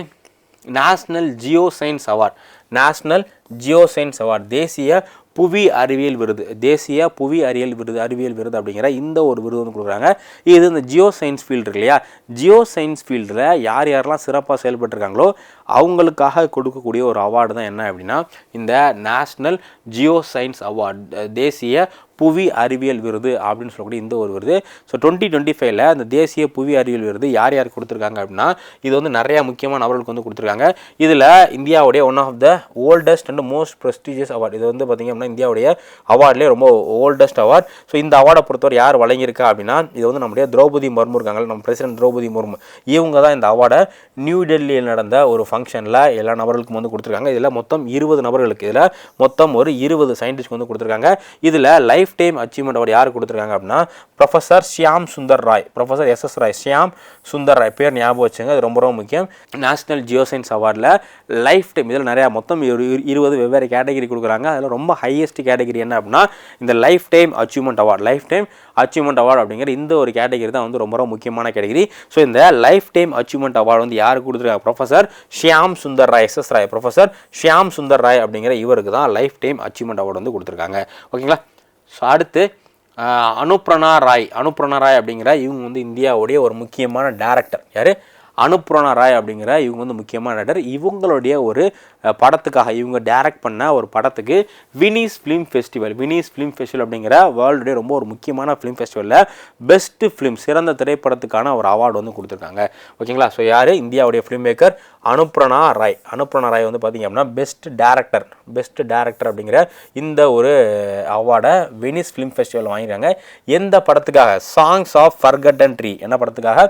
national geo science award national geo science award தேசிய புவி அறிவியல் விருது தேசிய புவி அறிவியல் விருது அறிவியல் விருது அப்படிங்கிற இந்த ஒரு விருது வந்து கொடுக்குறாங்க. இது இந்த ஜியோ சயின்ஸ் ஃபீல்டு இருக்கு இல்லையா? ஜியோ சயின்ஸ் ஃபீல்டில் யார் யாரெல்லாம் சிறப்பாக செயல்பட்டுருக்காங்களோ அவங்களுக்காக கொடுக்கக்கூடிய ஒரு அவார்டு தான் என்ன அப்படின்னா இந்த நேஷ்னல் ஜியோ சயின்ஸ் அவார்டு தேசிய புவி அறிவியல் விருது அப்படின்னு சொல்லக்கூடிய இந்த ஒரு விருது. ஸோ டுவெண்ட்டி டுவெண்ட்டி ஃபைவ்ல அந்த தேசிய புவி அறிவியல் விருது யார் யார் கொடுத்துருக்காங்க அப்படின்னா இது வந்து நிறையா முக்கியமான நபர்களுக்கு வந்து கொடுத்துருக்காங்க. இதில் இந்தியாவுடைய one of the oldest and most prestigious award இது வந்து பார்த்திங்க அப்படின்னா இந்தியாவுடைய அவார்ட்லேயே ரொம்ப ஓல்டஸ்ட் அவார்ட் ஸோ இந்த அவார்டை பொறுத்தவரை யார் வழங்கியிருக்கா அப்படின்னா இது வந்து நம்முடைய திரௌபதி முர்மு இருக்காங்க. நம்ம பிரசிடென்ட் திரௌபதி முர்மு. இவங்க தான் இந்த அவார்டை நியூ டெல்லியில் நடந்த ஒரு ஃபங்க்ஷனில் எல்லா நபர்களுக்கும் வந்து கொடுத்துருக்காங்க. இதில் மொத்தம் இருபது நபர்களுக்கு இதில் மொத்தம் ஒரு இருபது சயின்டிஸ்ட் வந்து கொடுத்துருக்காங்க. இதில் லைஃப் டைம் அச்சீவ்மெண்ட் அவார்டு யார் கொடுத்துருக்காங்க அப்படின்னா professor Shyam Sundar Roy professor S S Roy Shyam Sundar Roy. பேர் ஞாபகம் வச்சுங்க அது ரொம்ப ரொம்ப முக்கியம். நேஷனல் ஜியோ சயின்ஸ் அவார்டில் லைஃப் டைம் இதில் நிறையா மொத்தம் இரு- இரு- இருபது வெவ்வேறு கேட்டகரி கொடுக்குறாங்க. அதில் ரொம்ப ஹையஸ்ட் கேட்டகரி என்ன அப்படின்னா இந்த lifetime achievement award lifetime achievement award அப்படிங்கிற இந்த ஒரு கேட்டகரி தான் வந்து ரொம்ப ரொம்ப முக்கியமான கேட்டகரி ஸோ இந்த லைஃப் டைம் அச்சீவ்மெண்ட் அவார்டு வந்து யார் கொடுத்துருக்காங்க? Professor Shyam Sundar Roy S S Roy. Professor Shyam Sundar Roy அப்படிங்கிற இவருக்கு தான் லைஃப் டைம் அச்சீவ்மெண்ட் அவார்டு வந்து கொடுத்துருக்காங்க. ஓகேங்களா? ஸோ அடுத்து அனுப்ரணா ராய். அனுப்ரணா ராய் அப்படிங்கிற இவங்க வந்து இந்தியாவுடைய ஒரு முக்கியமான டேரக்டர் யார்? அனுப்ரணா ராய் அப்படிங்கிற இவங்க வந்து முக்கியமான டேரக்டர் இவங்களுடைய ஒரு படத்துக்காக இவங்க டேரக்ட் பண்ண ஒரு படத்துக்கு Venice film festival Venice film festival அப்படிங்கிற வேர்ல்டுடைய ரொம்ப ஒரு முக்கியமான ஃபிலிம் ஃபெஸ்டிவலில் பெஸ்ட்டு ஃபிலிம் சிறந்த திரைப்படத்துக்கான ஒரு அவார்டு வந்து கொடுத்துருக்காங்க. ஓகேங்களா ஸோ யார்? இந்தியாவுடைய ஃபிலிம் மேக்கர் அனுப்ரணா ராய். அனுப்ரணா ராய் வந்து பார்த்தீங்க அப்படின்னா பெஸ்ட் டேரக்டர் பெஸ்ட் டேரக்டர் அப்படிங்கிற இந்த ஒரு அவார்டை வெனிஸ் ஃபிலிம் ஃபெஸ்டிவல் வாங்கியிருக்காங்க. எந்த படத்துக்காக? சாங்ஸ் ஆஃப் ஃபர்கட்டன் ட்ரீ என்ன படத்துக்காக?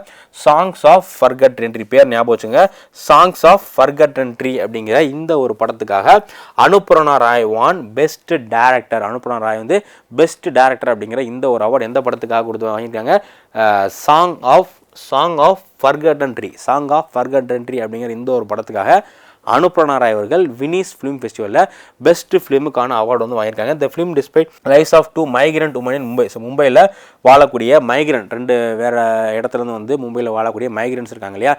சாங்ஸ் ஆஃப் ஃபர்கட் ட்ரீ பேர் ஞாபகம் வச்சுங்க சாங்ஸ் ஆஃப் ஃபர்கட்டன் ட்ரீ அப்படிங்கிற இந்த ஒரு படத்துக்காக Anuparna Roy won best director Anuparna Roy வந்து பெஸ்ட் டேரக்டர் அப்படிங்கிற இந்த ஒரு அவார்டு எந்த படத்துக்காக கொடுத்து வாங்கியிருக்காங்க? Song of song of forgotten tree song of forgotten tree அப்படிங்கிற இந்த ஒரு படத்துக்காக அனுப்ரணா ராய் அவர்கள் வினிஸ் ஃபிலிம் ஃபெஸ்டிவலில் பெஸ்ட் ஃபிலிமுக்கான அவார்டு வந்து வாங்கியிருக்காங்க. இந்த film despite rise of two migrant women in Mumbai so மும்பையில் வாழக்கூடிய மைக்ரண்ட் ரெண்டு வேறு இடத்துலேருந்து வந்து மும்பையில் வாழக்கூடிய மைக்ரண்ட்ஸ் இருக்காங்க இல்லையா?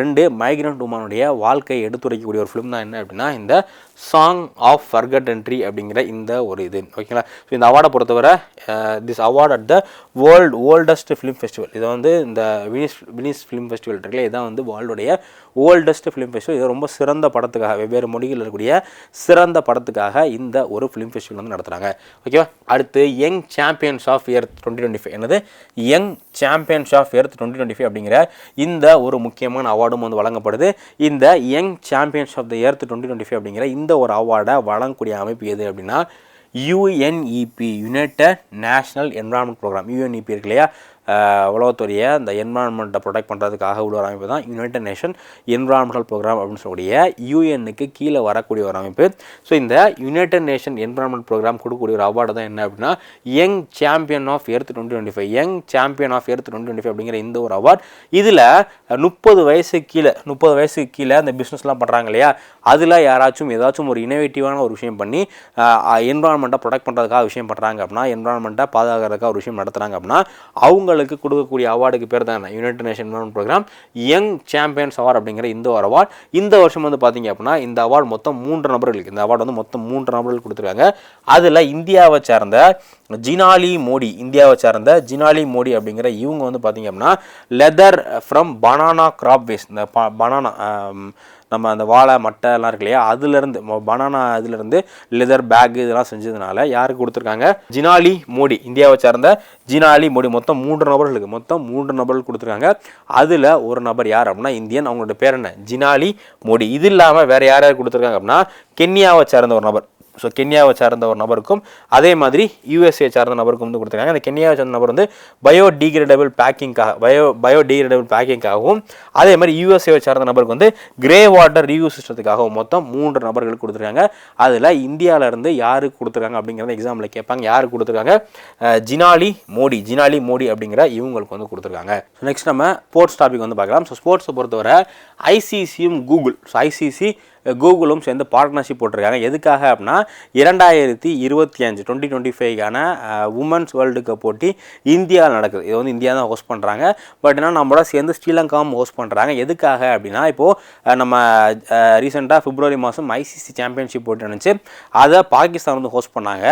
ரெண்டு மைக்ரண்ட் உமனுடைய வாழ்க்கையை எடுத்துரைக்கக்கூடிய ஒரு ஃபிலிம் தான் என்ன அப்படின்னா இந்த சாங் ஆஃப் ஃபர்கட் என்ட்ரி அப்படிங்கிற இந்த ஒரு இது. ஓகேங்களா ஸோ இந்த அவார்டை பொறுத்தவரை this award at the world oldest film festival இது வந்து இந்த வினிஸ் வினிஸ் ஃபிலிம் ஃபெஸ்டிவல் இருக்குல்ல இதான் வந்து வேர்ல்டுடைய ஓல்டஸ்ட் ஃபிலிம் ஃபெஸ்டிவல் இது ரொம்ப சிறந்த படத்துக்காக வெவ்வேறு மொழிகளில் இருக்கக்கூடிய சிறந்த படத்துக்காக இந்த ஒரு ஃபிலிம் ஃபெஸ்டிவல் வந்து நடத்துகிறாங்க ஓகேவா அடுத்து young champions of year twenty twenty five என்னது? Young champions of year twenty twenty five அப்படிங்கிற இந்த ஒரு முக்கியமான அவார்டும் வந்து வழங்கப்படுது. இந்த young champions of the earth twenty twenty five அப்படிங்கிற இந்த ஒரு அவார்டை வழங்கக்கூடிய அமைப்பு எது அப்படின்னா UNEP united national environment programme UNEP இருக்கு இல்லையா? உலகத்துடைய அந்த என்வரான்மெண்ட்டை ப்ரொடெக்ட் பண்ணுறதுக்காக உள்ள ஒரு அமைப்பு தான் யுனைடெட் நேஷன் என்வரான்மெண்டல் ப்ரோக்ராம் அப்படின்னு சொல்லக்கூடிய யூஎன்னுக்கு கீழே வரக்கூடிய ஒரு அமைப்பு. ஸோ இந்த யுனைடெட் நேஷன் என்வரான்மெண்ட் ப்ரோக்ராம் கொடுக்கக்கூடிய ஒரு அவார்டு தான் என்ன அப்படின்னா young champion of earth twenty twenty five young champion of earth twenty twenty five அப்படிங்கிற இந்த ஒரு அவார்ட் இதில் முப்பது வயசுக்கு கீழே முப்பது வயசுக்கு கீழே அந்த பிஸ்னஸ்லாம் பண்ணுறாங்க இல்லையா? அதில் யாராச்சும் ஏதாச்சும் ஒரு இனோவேட்டிவான ஒரு விஷயம் பண்ணி என்வரான்மெண்ட்டை ப்ரொடெக்ட் பண்ணுறதுக்காக விஷயம் பண்ணுறாங்க அப்படின்னா என்வரான்மெண்ட்டை பாதுகாக்கிறதுக்காக ஒரு விஷயம் நடத்துகிறாங்க அப்படின்னா அவங்க அவங்களுக்கு கொடுக்கக்கூடிய அவார்டுக்கு பேர் தான் united nation programme young champions award அப்படிங்கிற இந்த ஒரு அவார்டு. இந்த வருஷம் வந்து பார்த்தீங்க அப்படின்னா இந்த அவார்டு மொத்தம் மூன்று நபர்களுக்கு இந்த அவார்டு வந்து மொத்தம் மூன்று நபர்கள் கொடுத்துருக்காங்க. அதில் இந்தியாவை சேர்ந்த ஜினாலி மோடி இந்தியாவை சேர்ந்த ஜினாலி மோடி அப்படிங்கிற இவங்க வந்து பார்த்தீங்க அப்படின்னா leather from banana crop waste இந்த பனானா நம்ம அந்த வாழை மட்டை எல்லாம் இருக்கு இல்லையா? அதுலேருந்து பனானா இதுலேருந்து லெதர் பேக் இதெல்லாம் செஞ்சதுனால யாருக்கு கொடுத்துருக்காங்க? ஜினாலி மோடி இந்தியாவை சார்ந்த ஜினாலி மோடி. மொத்தம் மூன்று நபர்களுக்கு மொத்தம் மூன்று நபர்கள் கொடுத்துருக்காங்க. அதில் ஒரு நபர் யார் அப்படின்னா இந்தியன். அவங்களோட பேர் என்ன? ஜினாலி மோடி. இது இல்லாமல் வேறு யார் யார் கொடுத்துருக்காங்க அப்படின்னா கென்யாவை சார்ந்த ஒரு நபர். ஸோ கென்யாவை சார்ந்த ஒரு நபருக்கும் அதே மாதிரி யூஎஸ்ஏ சார்ந்த நபருக்கும் வந்து கொடுத்துருக்காங்க. அந்த கென்யாவை சார்ந்த நபர் வந்து பயோடிகிரேடபிள் பேக்கிங்காக பயோ பயோடிகிரேடபிள் பேக்கிங்காகவும் அதே மாதிரி யூஎஸ்ஏவை சார்ந்த நபருக்கு வந்து கிரே வாட்டர் ரிவ்யூ சிஸ்டத்துக்காகவும் மொத்தம் மூன்று நபர்களுக்கு கொடுத்துருக்காங்க. அதில் இந்தியாவிலேருந்து யாருக்கு கொடுத்துருக்காங்க அப்படிங்கிறத எக்ஸாமில் கேட்பாங்க. யாருக்கு கொடுத்துருக்காங்க? ஜினாலி மோடி ஜினாலி மோடி அப்படிங்கிற இவங்களுக்கு வந்து கொடுத்துருக்காங்க. ஸோ நெக்ஸ்ட் நம்ம ஸ்போர்ட்ஸ் டாபிக் வந்து பார்க்கலாம். ஸோ ஸ்போர்ட்ஸை பொறுத்தவரை ஐசிசியும் கூகுள் ஸோ ஐசிசி கூகுளும் சேர்ந்து பார்ட்னர்ஷிப் போட்டிருக்காங்க. எதுக்காக அப்படின்னா இரண்டாயிரத்தி இருபத்தி அஞ்சு டுவெண்ட்டி டுவெண்ட்டி ஃபைவ்க்கான உமன்ஸ் வேர்ல்டு கப் போட்டி இந்தியாவில் நடக்குது. இது வந்து இந்தியா தான் ஹோஸ்ட் பண்ணுறாங்க பட் என்ன நம்மளோட சேர்ந்து ஸ்ரீலங்காவும் ஹோஸ்ட் பண்ணுறாங்க எதுக்காக அப்படின்னா இப்போது நம்ம ரீசெண்டாக பிப்ரவரி மாதம் ஐசிசி சாம்பியன்ஷிப் போட்டி இருந்துச்சு அதை பாகிஸ்தான் வந்து ஹோஸ்ட் பண்ணாங்க.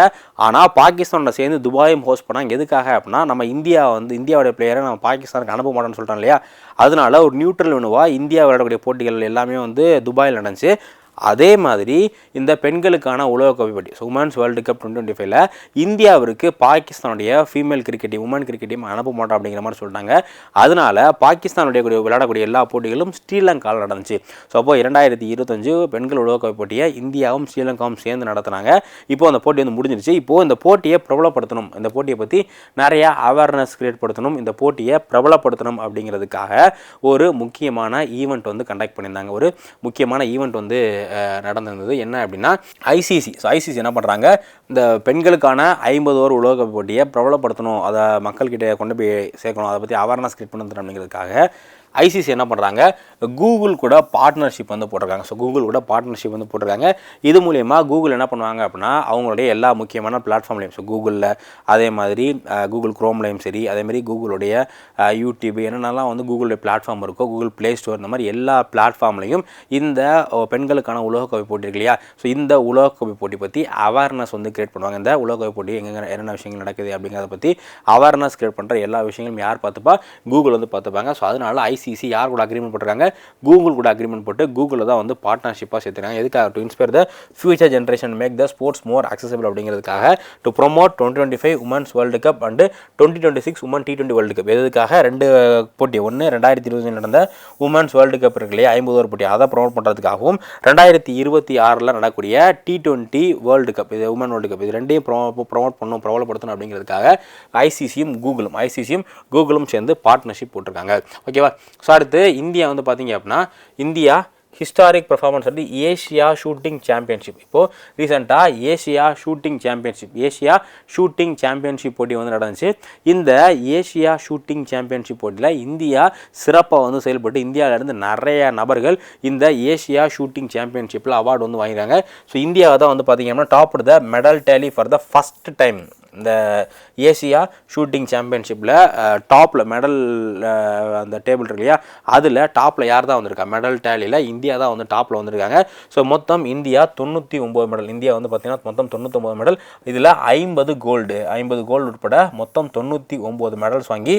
ஆனால் பாகிஸ்தானோட சேர்ந்து துபாயும் ஹோஸ்ட் பண்ணாங்க. எதுக்காக அப்படின்னா நம்ம இந்தியா வந்து இந்தியாவோட பிளேயரை நம்ம பாகிஸ்தானுக்கு அனுப்ப மாட்டோம்னு சொல்லிட்டோம் இல்லையா? அதனால ஒரு நியூட்ரல் வினுவாக இந்தியா விளையாடக்கூடிய போட்டிகள் எல்லாமே வந்து துபாயில் நடந்துச்சு. அதே மாதிரி இந்த பெண்களுக்கான உலகக்கோப்பை போட்டி women's world cup twenty twenty ஃபைவ்ல இந்தியாவிற்கு பாகிஸ்தானுடைய female cricket team women cricket team அனுப்ப மாட்டோம் அப்படிங்கிற மாதிரி சொல்லிட்டாங்க. அதனால பாகிஸ்தானுடைய விளையாடக்கூடிய எல்லா போட்டிகளும் ஸ்ரீலங்காவில் நடந்துச்சு. ஸோ அப்போ இரண்டாயிரத்தி இருபத்தஞ்சு பெண்கள் உலகக்கோப்பை போட்டியை இந்தியாவும் ஸ்ரீலங்காவும் சேர்ந்து நடத்துனாங்க. இப்போ அந்த போட்டி வந்து முடிஞ்சிருச்சு. இப்போ இந்த போட்டியை பிரபலப்படுத்தணும். இந்த போட்டியை பற்றி நிறைய அவேர்னஸ் கிரியேட் படுத்தணும். இந்த போட்டியை பிரபலப்படுத்தணும் அப்படிங்கிறதுக்காக ஒரு முக்கியமான ஈவெண்ட் வந்து கண்டக்ட் பண்ணியிருந்தாங்க. ஒரு முக்கியமான ஈவெண்ட் வந்து நடந்திருந்தது. என்ன அப்படின்னா ஐசிசி ஸோ ஐசிசி என்ன பண்ணுறாங்க இந்த பெண்களுக்கான ஐம்பது ஓவர் உலக போட்டியை பிரபலப்படுத்தணும். அதை மக்கள்கிட்ட கொண்டு போய் சேர்க்கணும். அதை பற்றி அவேர்னஸ் கிரியேட் பண்ணுறது அப்படிங்கிறதுக்காக ஐசிசி என்ன பண்ணுறாங்க கூகுள் கூட பார்ட்னர்ஷிப் வந்து போட்டிருக்காங்க. ஸோ கூகுள் கூட பார்ட்னர்ஷிப் வந்து போட்டிருக்காங்க. இது மூலயமா கூகுள் என்ன பண்ணுவாங்க அப்படின்னா அவங்களுடைய எல்லா முக்கியமான பிளாட்ஃபார்ம்லையும் ஸோ கூகுளில் அதே மாதிரி கூகுள் குரோம்லையும் சரி அதேமாதிரி கூகுளுடைய யூடியூப் என்னென்னலாம் வந்து கூகுளுடைய பிளாட்ஃபார்ம் இருக்கோ கூகுள் ப்ளே ஸ்டோர் இந்த மாதிரி எல்லா பிளாட்ஃபார்ம்லையும் இந்த பெண்களுக்கான உலகக்கோப்பை போட்டி இருக்கு இல்லையா? ஸோ இந்த உலகக்கோப்பை போட்டி பற்றி அவேர்னஸ் வந்து கிரியேட் பண்ணுவாங்க. இந்த உலகக்கோப்பை போட்டி எங்கெங்க என்னென்ன விஷயங்கள் நடக்குது அப்படிங்கிறத பற்றி அவேர்னஸ் கிரியேட் பண்ணுற எல்லா விஷயங்களும் யார் பார்த்துப்பா? கூகுள் வந்து பார்த்துப்பாங்க. ஸோ அதனால ஐசிசி யார் கூட அக்ரிமெண்ட் போட்டிருக்காங்க? கூகுள் கூட அக்ரிமெண்ட் போட்டு கூகுளில் தான் வந்து பார்ட்னர்ஷிப்பாக சேர்த்துருக்காங்க. எதுக்காக? To inspire the future generation make the sports more accessible அப்படிங்கிறதுக்காக to promote twenty twenty five women's world cup and twenty twenty six women T twenty world cup எதுக்காக? ரெண்டு போட்டி. ஒன்று ரெண்டாயிரத்தி இருபது நடந்த உமன்ஸ் வேர்ல்டு கப் இருக்கு இல்லையா ஐம்பது ஓவர் போட்டி. அதை ப்ரொமோட் பண்ணுறதுக்காகவும் ரெண்டாயிரத்தி இருபத்தி ஆறில் நடக்கூடிய டி டுவெண்ட்டி வேர்ல்டு கப் இது உமன் வேர்ல்டு கப் இது ரெண்டையும் ப்ரோ ப்ரொமோட் பண்ணணும் பிரபலப்படுத்தணும் அப்படிங்கிறதுக்காக ஐசிசியும் கூகுளும் ஐசிசியும் கூகுளும் சேர்ந்து பார்ட்னர்ஷிப் போட்டிருக்காங்க. ஓகேவா ஸோ அடுத்து இந்தியா வந்து பார்த்தீங்க அப்படின்னா இந்தியா ஹிஸ்டாரிக் பர்ஃபார்மன்ஸ் வந்து ஏஷியா ஷூட்டிங் சாம்பியன்ஷிப் இப்போது ரீசெண்டாக Asia shooting championship Asia shooting championship போட்டி வந்து நடந்துச்சு. இந்த ஏஷியா ஷூட்டிங் சாம்பியன்ஷிப் போட்டியில் இந்தியா சிறப்பாக வந்து செயல்பட்டு இந்தியாவிலேருந்து நிறைய நபர்கள் இந்த ஏஷியா ஷூட்டிங் சாம்பியன்ஷிப்பில் அவார்டு வந்து வாங்கிறாங்க ஸோ இந்தியாவை தான் வந்து பார்த்தீங்கன்னா top the medal tally for the first time இந்த ஏசியா ஷூட்டிங் சாம்பியன்ஷிப்பில் டாப்பில் மெடல் அந்த டேபிள் இருக்கு இல்லையா? அதில் டாப்பில் யார் தான் வந்திருக்கா? மெடல் டேலியில் இந்தியா தான் வந்து டாப்பில் வந்திருக்காங்க. ஸோ மொத்தம் இந்தியா தொண்ணூற்றி ஒம்பது மெடல் இந்தியா வந்து பார்த்திங்கன்னா மொத்தம் தொண்ணூத்தொம்பது மெடல் இதில் ஐம்பது கோல்டு ஐம்பது கோல்டு உட்பட மொத்தம் தொண்ணூற்றி ஒம்பது மெடல்ஸ் வாங்கி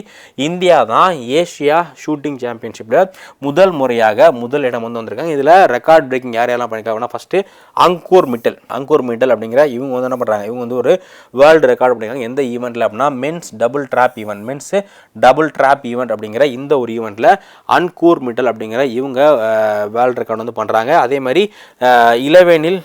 இந்தியா தான் ஏஷியா ஷூட்டிங் சாம்பியன்ஷிப்பில் முதல் முறையாக முதல் இடம் வந்து வந்திருக்காங்க. இதில் ரெக்கார்ட் பிரேக்கிங் யார் யாரெல்லாம் பண்ணியிருக்காங்கன்னா ஃபஸ்ட்டு அங்கூர் மிட்டல். அங்கூர் மிட்டல் அப்படிங்கிற இவங்க வந்து என்ன பண்ணுறாங்க இவங்க வந்து ஒரு வேர்ல்டு ரெக்கார்ட் அப்படிங்கிறாங்க எந்த ஈவெண்ட்டில் அப்படின்னா men's double trap event men's double trap event அப்படிங்கிற இந்த ஒரு ஈவெண்ட்டில் அன்கூர் மிட்டல் அப்படிங்கிற இவங்க வேர்ல்டு ரெக்கார்ட் வந்து பண்ணுறாங்க அதே மாதிரி இலவேனில் இளவேனில்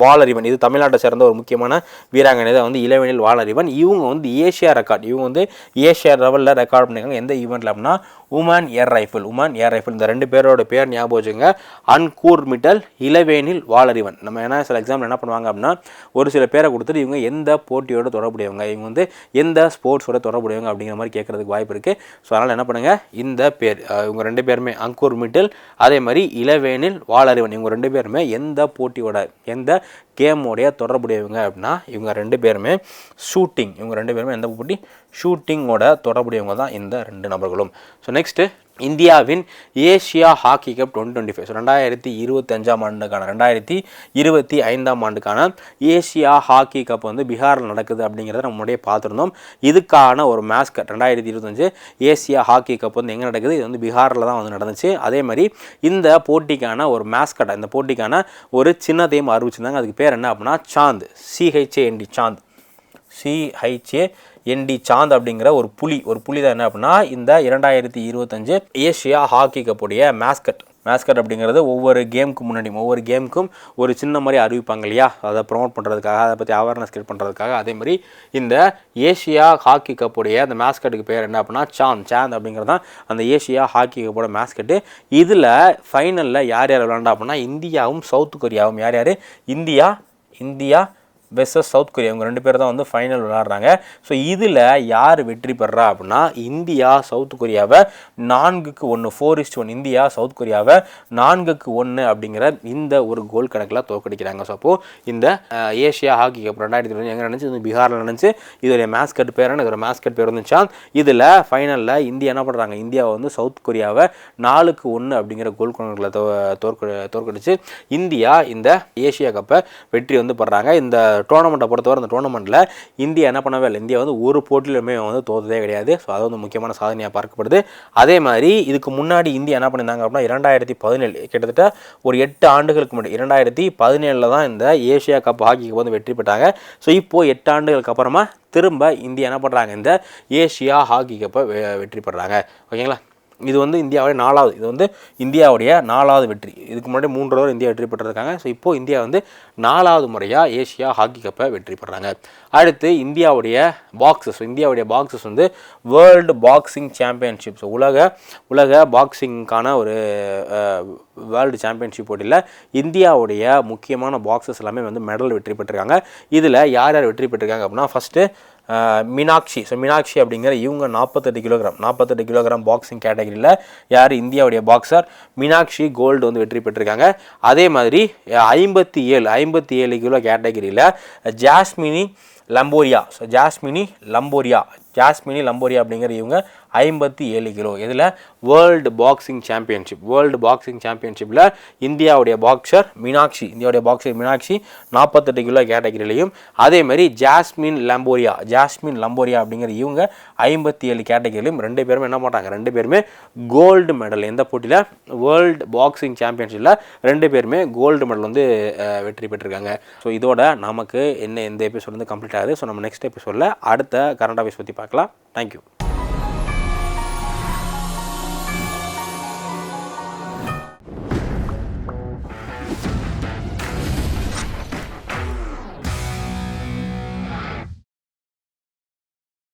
வாலறிவன் இது தமிழ்நாட்டை சேர்ந்த ஒரு முக்கியமான வீராங்கனை தான் வந்து இளவேனில் வாலறிவன் இவங்க வந்து ஏஷியா ரெக்கார்ட் இவங்க வந்து ஏஷியா லெவலில் ரெக்கார்ட் பண்ணியிருக்காங்க எந்த ஈவெண்ட்டில் அப்படின்னா women air rifle. Women air rifle. இந்த ரெண்டு பேரோட பேர் ஞாபகம் வச்சுங்க அன்கூர் மிட்டல் இளவேனில் வாலறிவன் நம்ம என்ன சில எக்ஸாம்பிள் என்ன பண்ணுவாங்க அப்படின்னா ஒரு சில பேரை கொடுத்துட்டு இவங்க எந்த போட்டியோட தொடர்புடையவங்க இவங்க வந்து எந்த ஸ்போர்ட்ஸோட தொடர்புடையவங்க அப்படிங்கிற மாதிரி கேட்கறதுக்கு வாய்ப்பு இருக்குது ஸோ அதனால் என்ன பண்ணுங்கள் இந்த பேர் இவங்க ரெண்டு பேருமே அங்கூர் மிட்டல் அதே மாதிரி இளவேனில் வாலறிவன் இவங்க ரெண்டு பேருமே எந்த போட்டியோட எந்த கேமோடைய தொடர்புடையவங்க அப்படின்னா இவங்க ரெண்டு பேருமே ஷூட்டிங் இவங்க ரெண்டு பேருமே எந்த போட்டி? ஷூட்டிங்கோட தொடர்புடையவங்க தான் இந்த ரெண்டு நபர்களும். ஸோ நெக்ஸ்ட்டு இந்தியாவின் Asia hockey cup twenty twenty five. ரெண்டாயிரத்தி இருபத்தஞ்சாம் ஆண்டுக்கான ரெண்டாயிரத்தி இருபத்தி ஐந்தாம் ஆண்டுக்கான ஏஷியா ஹாக்கி கப் வந்து பீகாரில் நடக்குது அப்படிங்கிறத நம்ம முன்னாடியே பார்த்துருந்தோம். இதுக்கான ஒரு மேஸ்கட் ரெண்டாயிரத்தி இருபத்தஞ்சு ஏசியா ஹாக்கி கப் வந்து எங்கே நடக்குது? இது வந்து பீகாரில் தான் வந்து நடந்துச்சு. அதே மாதிரி இந்த போட்டிக்கான ஒரு மேஸ்கட் இந்த போட்டிக்கான ஒரு சின்னதையும் அறிவிச்சிருந்தாங்க. அதுக்கு பேர் என்ன அப்படின்னா Chand C H A N D Chand. C H A N D Chand அப்படிங்கிற ஒரு புலி ஒரு புலி தான் என்ன அப்படின்னா இந்த இரண்டாயிரத்தி இருபத்தஞ்சு ஏஷியா ஹாக்கி கப்புடைய மேஸ்கட் மேஸ்கட் அப்படிங்கிறது ஒவ்வொரு கேமுக்கு முன்னாடி ஒவ்வொரு கேமுக்கும் ஒரு சின்ன மாதிரி அறிவிப்பாங்க இல்லையா? அதை ப்ரொமோட் பண்ணுறதுக்காக அதை பற்றி அவேர்னஸ் கிரியேட் பண்ணுறதுக்காக அதே மாதிரி இந்த ஏஷியா ஹாக்கி கப்புடைய அந்த மேஸ்கட்டுக்கு பேர் என்ன அப்படின்னா சாந்த். சாந்த் அப்படிங்கிறது தான் அந்த ஏஷியா ஹாக்கி கப்போட மேஸ்கட்டு இதில் ஃபைனலில் யார் யார் விளாண்டா அப்படின்னா இந்தியாவும் சவுத் கொரியாவும். யார் யார்? India India versus South Korea இவங்க ரெண்டு பேர் தான் வந்து ஃபைனல் விளாடுறாங்க ஸோ இதில் யார் வெற்றி பெறா அப்படின்னா இந்தியா சவுத் கொரியாவை நான்குக்கு ஒன்று four is one India south கொரியாவை நான்குக்கு ஒன்று அப்படிங்கிற இந்த ஒரு கோல் கணக்கில் தோற்கடிக்கிறாங்க. ஸோ அப்போது இந்த ஏஷியா ஹாக்கி கப் ரெண்டாயிரத்தி இருபது எங்கே நினச்சி இது பீகாரில் நினச்சி இதோடைய மேஸ்கட் பேர் எனக்கு இதோட மேஸ்கட் பேர் இருந்துச்சா இதில் ஃபைனலில் இந்தியா என்ன பண்ணுறாங்க இந்தியாவை வந்து சவுத் கொரியாவை நாலுக்கு ஒன்று அப்படிங்கிற கோல் கணக்கில் தோ தோற்க தோற்கடிச்சு இந்தியா இந்த ஏஷியா கப்பை வெற்றி வந்து படுறாங்க இந்த டோர்னமெண்ட்டை பொறுத்தவரை அந்த டோர்னமெண்ட்டில் இந்தியா என்ன பண்ணவே இல்லை. இந்தியா வந்து ஒரு போட்டியிலுமே வந்து தோத்ததே கிடையாது. ஸோ அது வந்து முக்கியமான சாதனையாக பார்க்கப்படுது. அதே மாதிரி இதுக்கு முன்னாடி இந்தியா என்ன பண்ணியிருந்தாங்க அப்படின்னா இரண்டாயிரத்தி பதினேழு கிட்டத்தட்ட ஒரு எட்டு ஆண்டுகளுக்கு முன்னாடி இரண்டாயிரத்தி பதினேழில் தான் இந்த ஏஷியா கப் ஹாக்கி கப் வந்து வெற்றி பெற்றாங்க. ஸோ இப்போது எட்டு ஆண்டுகளுக்கு அப்புறமா திரும்ப இந்தியா என்ன பண்ணுறாங்க இந்த ஏஷியா ஹாக்கி கப்பை வெ- வெற்றி பெறாங்க. ஓகேங்களா? இது வந்து இந்தியாவுடைய நாலாவது இது வந்து இந்தியாவுடைய நாலாவது வெற்றி. இதுக்கு முன்னாடி மூன்று தடவை இந்தியா வெற்றி பெற்றிருக்காங்க. ஸோ இப்போது இந்தியா வந்து நாலாவது முறையாக ஏஷியா ஹாக்கி கப்பை வெற்றி பெறாங்க. அடுத்து இந்தியாவுடைய பாக்ஸஸ் இந்தியாவுடைய பாக்ஸஸ் வந்து வேர்ல்டு பாக்ஸிங் சாம்பியன்ஷிப் ஸோ உலக உலக பாக்ஸிங்க்கான ஒரு வேர்ல்டு சாம்பியன்ஷிப் போட்டியில் இந்தியாவுடைய முக்கியமான பாக்ஸஸ் எல்லாமே வந்து மெடல் வெற்றி பெற்றிருக்காங்க. இதில் யார் யார் வெற்றி பெற்றிருக்காங்க அப்படின்னா ஃபஸ்ட்டு மீனாட்சி. ஸோ மீனாட்சி அப்படிங்கிற இவங்க நாற்பத்தெட்டு கிலோகிராம் நாற்பத்தெட்டு கிலோகிராம் பாக்ஸிங் கேட்டகரியில் யார் இந்தியாவுடைய பாக்ஸர் மீனாட்சி கோல்டு வந்து வெற்றி பெற்றிருக்காங்க. அதே மாதிரி ஐம்பத்தி ஏழு ஐம்பத்தி ஏழு கிலோ கேட்டகரியில் ஜாஸ்மினி லம்போரியா. ஸோ ஜாஸ்மினி லம்போரியா. ஜாஸ்மினி லம்போரியா அப்படிங்கிற இவங்க ஐம்பத்தி ஏழு கிலோ. இதில் world boxing championship world boxing சாம்பியன்ஷிப்பில் இந்தியாவுடைய பாக்ஸர் மீனாட்சி இந்தியாவுடைய பாக்ஸர் மீனாட்சி நாற்பத்தெட்டு கிலோ கேட்டகிரிலையும் அதேமாதிரி ஜாஸ்மின் லம்போரியா ஜாஸ்மின் லம்போரியா அப்படிங்கிற இவங்க ஐம்பத்தி ஏழு கேட்டகிரிலையும் ரெண்டு பேருமே என்ன மாட்டாங்க ரெண்டு பேருமே கோல்டு மெடல் எந்த போட்டியில்? வேர்ல்டு பாக்ஸிங் சாம்பியன்ஷிப்பில் ரெண்டு பேருமே கோல்டு மெடல் வந்து வெற்றி பெற்றிருக்காங்க. ஸோ இதோட நமக்கு என்ன இந்த எபிசோட் வந்து கம்ப்ளீட் ஆகுது? ஸோ நம்ம நெக்ஸ்ட் எபிசோடில் அடுத்த கரண்ட் அஃபேர்ஸ் பற்றி பார்க்கலாம். தேங்க்யூ